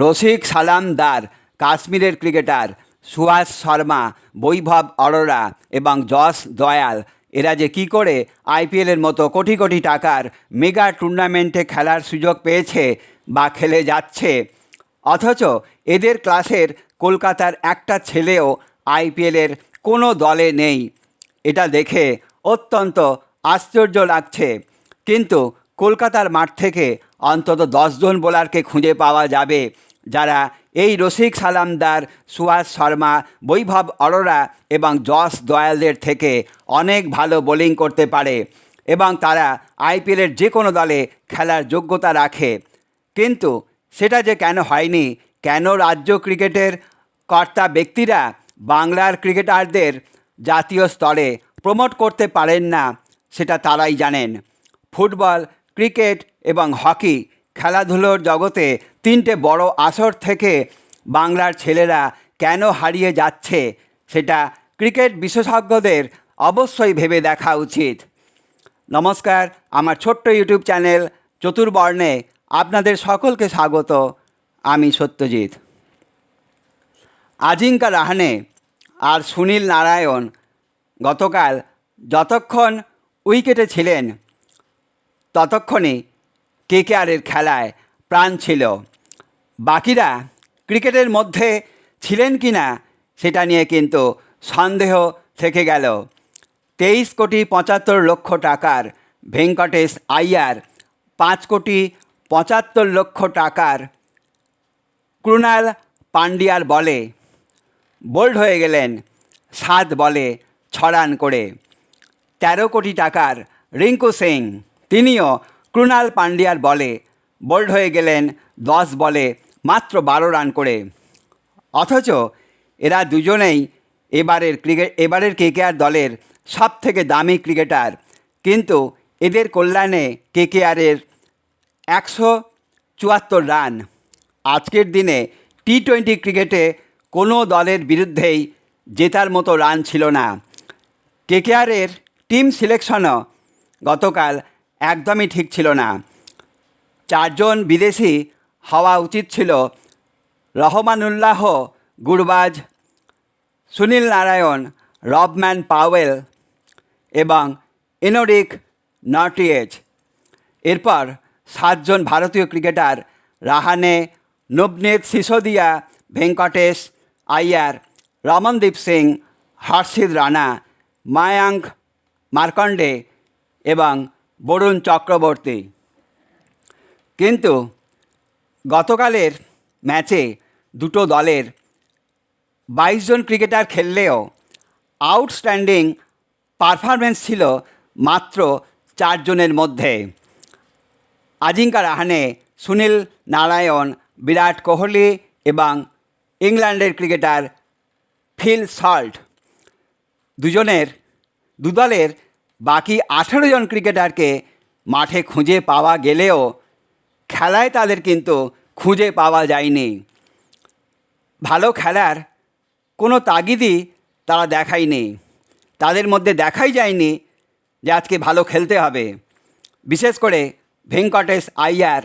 রসিক সালামদার কাশ্মীরের ক্রিকেটার সুহাস শর্মা, বৈভব অরোরা এবং যশ দয়াল। এরা যে কী করে আইপিএলের মতো কোটি কোটি টাকার মেগা টুর্নামেন্টে খেলার সুযোগ পেয়েছে বা খেলে যাচ্ছে। অথচ এদের ক্লাসের কলকাতার একটা ছেলেও আইপিএলের কোনো দলে নেই। এটা দেখে অত্যন্ত আশ্চর্য লাগছে। কিন্তু কলকাতার মাঠ থেকে অন্তত দশজন বোলারকে খুঁজে পাওয়া যাবে। যারা এই রসিক সালামদার সুহাস শর্মা, বৈভব অরোরা এবং যশ দয়ালদের থেকে অনেক ভালো বোলিং করতে পারে এবং তারা আইপিএলের যে কোনো দলে খেলার যোগ্যতা রাখে। কিন্তু সেটা যে কেন হয়নি, কেন রাজ্য ক্রিকেটের কর্তা ব্যক্তিরা বাংলার ক্রিকেটারদের জাতীয় স্তরে প্রমোট করতে পারেন না, সেটা তারাই জানেন। ফুটবল, ক্রিকেট এবং হকি খেলাধুলোর জগতে তিনটে বড় আসর থেকে বাংলার ছেলেরা কেন হারিয়ে যাচ্ছে সেটা ক্রিকেট বিশেষজ্ঞদের অবশ্যই ভেবে দেখা উচিত। নমস্কার, আমার ছোট্ট ইউটিউব চ্যানেল চতুর্বর্ণে আপনাদের সকলকে স্বাগত, আমি সত্যজিৎ। আজিঙ্কা রাহানে আর সুনীল নারায়ণ গতকাল যতক্ষণ উইকেটে ছিলেন ততক্ষণই কেকেআরের খেলায় প্রাণ ছিল। বাকিরা ক্রিকেটের মধ্যে ছিলেন কি না সেটা নিয়ে কিন্তু সন্দেহ থেকে গেল। তেইশ কোটি পঁচাত্তর লক্ষ টাকার ভেঙ্কটেশ আইয়ার পাঁচ কোটি পঁচাত্তর লক্ষ টাকার ক্রুনাল পান্ডিয়ার বলে, বোল্ড হয়ে গেলেন সাত বলে ছ রান করে। তেরো কোটি টাকার রিঙ্কু সিং, তিনিও ক্রুনাল পান্ডিয়ার বলে, বোল্ড হয়ে গেলেন দশ বলে মাত্র বারো রান করে। অথচ এরা দুজনেই এবারের ক্রিকেট এবারের কেকেআর দলের সব থেকে দামি ক্রিকেটার। কিন্তু এদের কল্যাণে কেকেআরের একশো চুয়াত্তর রান। আজকের দিনে টি টোয়েন্টি ক্রিকেটে কোনো দলের বিরুদ্ধেই জেতার মতো রান ছিল না। কেকেআরের টিম সিলেকশনও গতকাল একদমই ঠিক ছিল না। চারজন বিদেশি হওয়া উচিত ছিল। Rahmanullah, Gurbaz, Sunil Narine, Rovman Powell এবং এনোরিক নটিয়েজ। এরপর সাতজন ভারতীয় ক্রিকেটার রাহানে, নবনীত সিসোদিয়া, ভেঙ্কটেশ, আইয়ার, রমনদীপ সিং হর্ষিদ রানা, মায়াঙ্ক মার্কণ্ডে এবং বরুণ চক্রবর্তী। কিন্তু গতকালের ম্যাচে দুটো দলের বাইশ জন ক্রিকেটার খেললেও আউটস্ট্যান্ডিং পারফরমেন্স ছিল মাত্র চারজনের মধ্যে। আজিঙ্কা রাহানে, সুনীল নারায়ণ, বিরাট কোহলি এবং ইংল্যান্ডের ক্রিকেটার ফিল সল্ট। দুজনের, দুদলের বাকি আঠেরো জন ক্রিকেটারকে মাঠে খুঁজে পাওয়া গেলেও খেলায় তাদের কিন্তু খুঁজে পাওয়া যায়নি। ভালো খেলার কোনো তাগিদই তারা দেখায়নি। তাদের মধ্যে দেখাই যায়নি যে আজকে ভালো খেলতে হবে। বিশেষ করে ভেঙ্কটেশ আইয়ার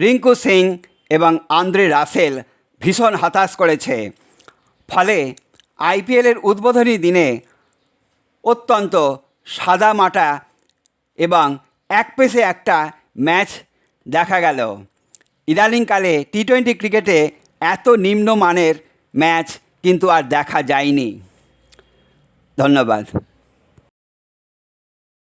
রিঙ্কু সিং এবং আন্দ্রে রাসেল ভীষণ হতাশ করেছে। ফলে আইপিএলের উদ্বোধনী দিনে অত্যন্ত সাদা মাটা এবং এক পেসে একটা ম্যাচ দেখা গেল। ইদানিংকালে টি টোয়েন্টি ক্রিকেটে এত নিম্নমানের ম্যাচ কিন্তু আর দেখা যায়নি। ধন্যবাদ।